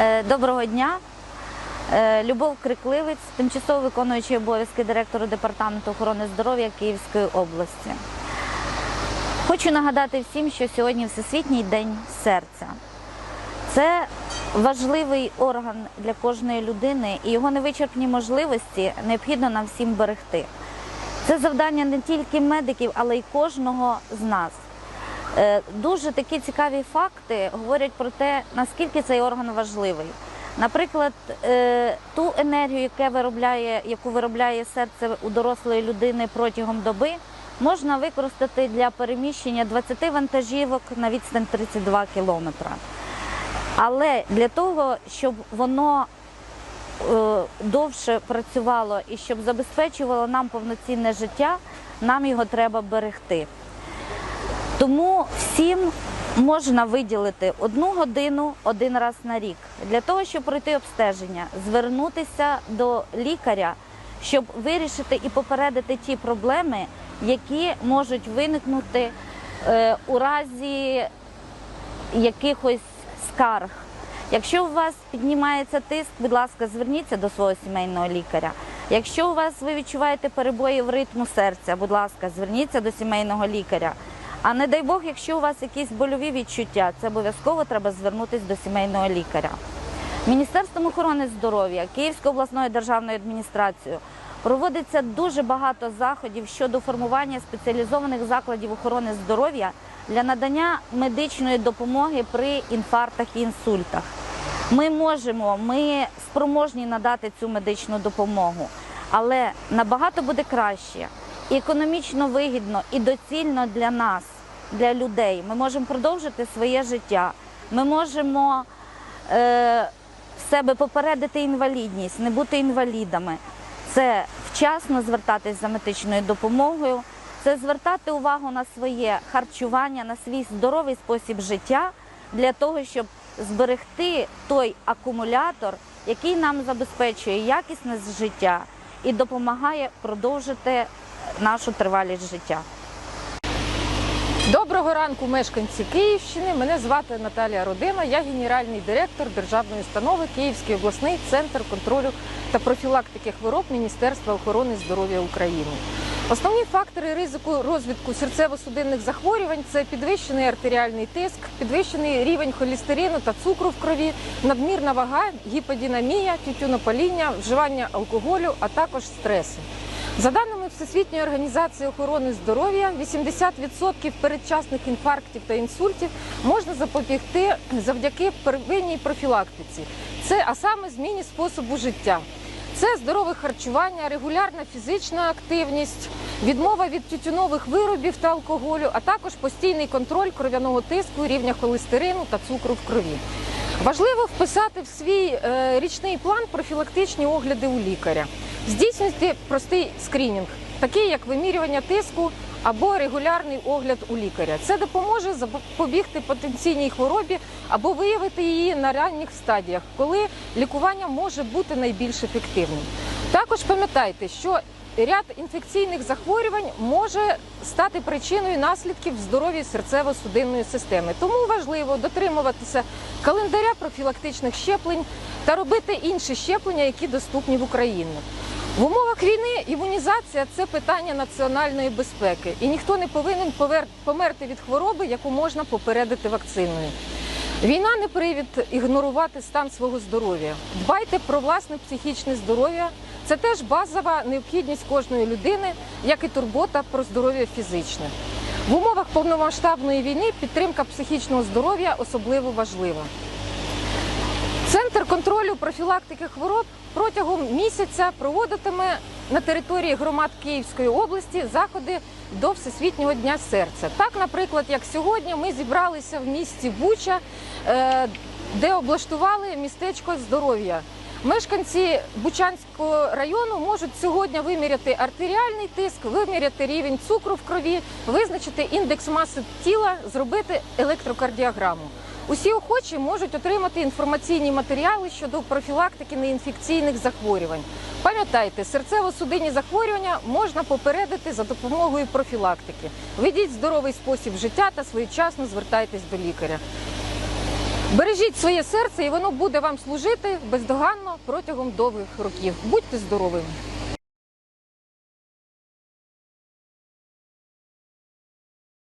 Е, Доброго дня. Е, Любов Крикливець, тимчасово виконуючий обов'язки директора департаменту охорони здоров'я Київської області. Хочу нагадати всім, що сьогодні Всесвітній день серця. Це важливий орган для кожної людини, і його невичерпні можливості необхідно нам всім берегти. Це завдання не тільки медиків, але й кожного з нас. Е, Дуже такі цікаві факти говорять про те, наскільки цей орган важливий. Наприклад, е, ту енергію, яку виробляє серце у дорослої людини протягом доби, можна використати для переміщення 20 вантажівок на відстань 32 кілометра. Але для того, щоб воно е, довше працювало і щоб забезпечувало нам повноцінне життя, нам його треба берегти. Тому всім можна виділити одну годину один раз на рік для того, щоб пройти обстеження, звернутися до лікаря, щоб вирішити і попередити ті проблеми, які можуть виникнути е, у разі якихось скарг. Якщо у вас піднімається тиск, будь ласка, зверніться до свого сімейного лікаря. Якщо у вас ви відчуваєте перебої в ритму серця, будь ласка, зверніться до сімейного лікаря. А не дай Бог, якщо у вас якісь больові відчуття, це обов'язково треба звернутися до сімейного лікаря. Міністерством охорони здоров'я, Київською обласною державною адміністрацією проводиться дуже багато заходів щодо формування спеціалізованих закладів охорони здоров'я для надання медичної допомоги при інфарктах і інсультах. Ми можемо, ми спроможні надати цю медичну допомогу, але набагато буде краще і економічно вигідно і доцільно для нас, для людей. Ми можемо продовжити своє життя. Ми можемо е, в себе попередити інвалідність, не бути інвалідами. Це вчасно звертатись за медичною допомогою, це звертати увагу на своє харчування, на свій здоровий спосіб життя для того, щоб зберегти той акумулятор, який нам забезпечує якісне життя і допомагає продовжити нашу тривалість життя. Доброго ранку, мешканці Київщини. Мене звати Наталія Родина. Я генеральний директор державної установи Київський обласний центр контролю та профілактики хвороб Міністерства охорони здоров'я України. Основні фактори ризику розвитку серцево-судинних захворювань це підвищений артеріальний тиск, підвищений рівень холестерину та цукру в крові, надмірна вага, гіподинамія, тютюнопаління, вживання алкоголю, а також стреси. За даними Всесвітньої організації охорони здоров'я, 80% передчасних інфарктів та інсультів можна запобігти завдяки первинній профілактиці. Це а саме зміні способу життя. Це здорове харчування, регулярна фізична активність, відмова від тютюнових виробів та алкоголю, а також постійний контроль кров'яного тиску, рівня холестерину та цукру в крові. Важливо вписати в свій е, річний план профілактичні огляди у лікаря, здійснити простий скринінг, такий як вимірювання тиску або регулярний огляд у лікаря. Це допоможе запобігти потенційній хворобі або виявити її на ранніх стадіях, коли лікування може бути найбільш ефективним. Також пам'ятайте, що Ряд інфекційних захворювань може стати причиною наслідків в здоров'ї серцево-судинної системи. Тому важливо дотримуватися календаря профілактичних щеплень та робити інші щеплення, які доступні в Україні. В умовах війни імунізація це питання національної безпеки, і ніхто не повинен померти від хвороби, яку можна попередити вакциною. Війна не привід ігнорувати стан свого здоров'я. Дбайте про власне психічне здоров'я. Це теж базова необхідність кожної людини, як і турбота про здоров'я фізичне. В умовах повномасштабної війни підтримка психічного здоров'я особливо важлива. Центр контролю профілактики хвороб протягом місяця проводитиме на території громад Київської області заходи до Всесвітнього дня серця. Так, наприклад, як сьогодні ми зібралися в місті Буча, е, де облаштували містечко здоров'я. Мешканці Бучанського району можуть сьогодні виміряти артеріальний тиск, виміряти рівень цукру в крові, визначити індекс маси тіла, зробити електрокардіограму. Усі охочі можуть отримати інформаційні матеріали щодо профілактики неінфекційних захворювань. Пам'ятайте, серцево-судинні захворювання можна попередити за допомогою профілактики. Ведіть здоровий спосіб життя та своєчасно звертайтесь до лікаря. Бережіть своє серце, і воно буде вам служити бездоганно протягом довгих років. Будьте здоровими!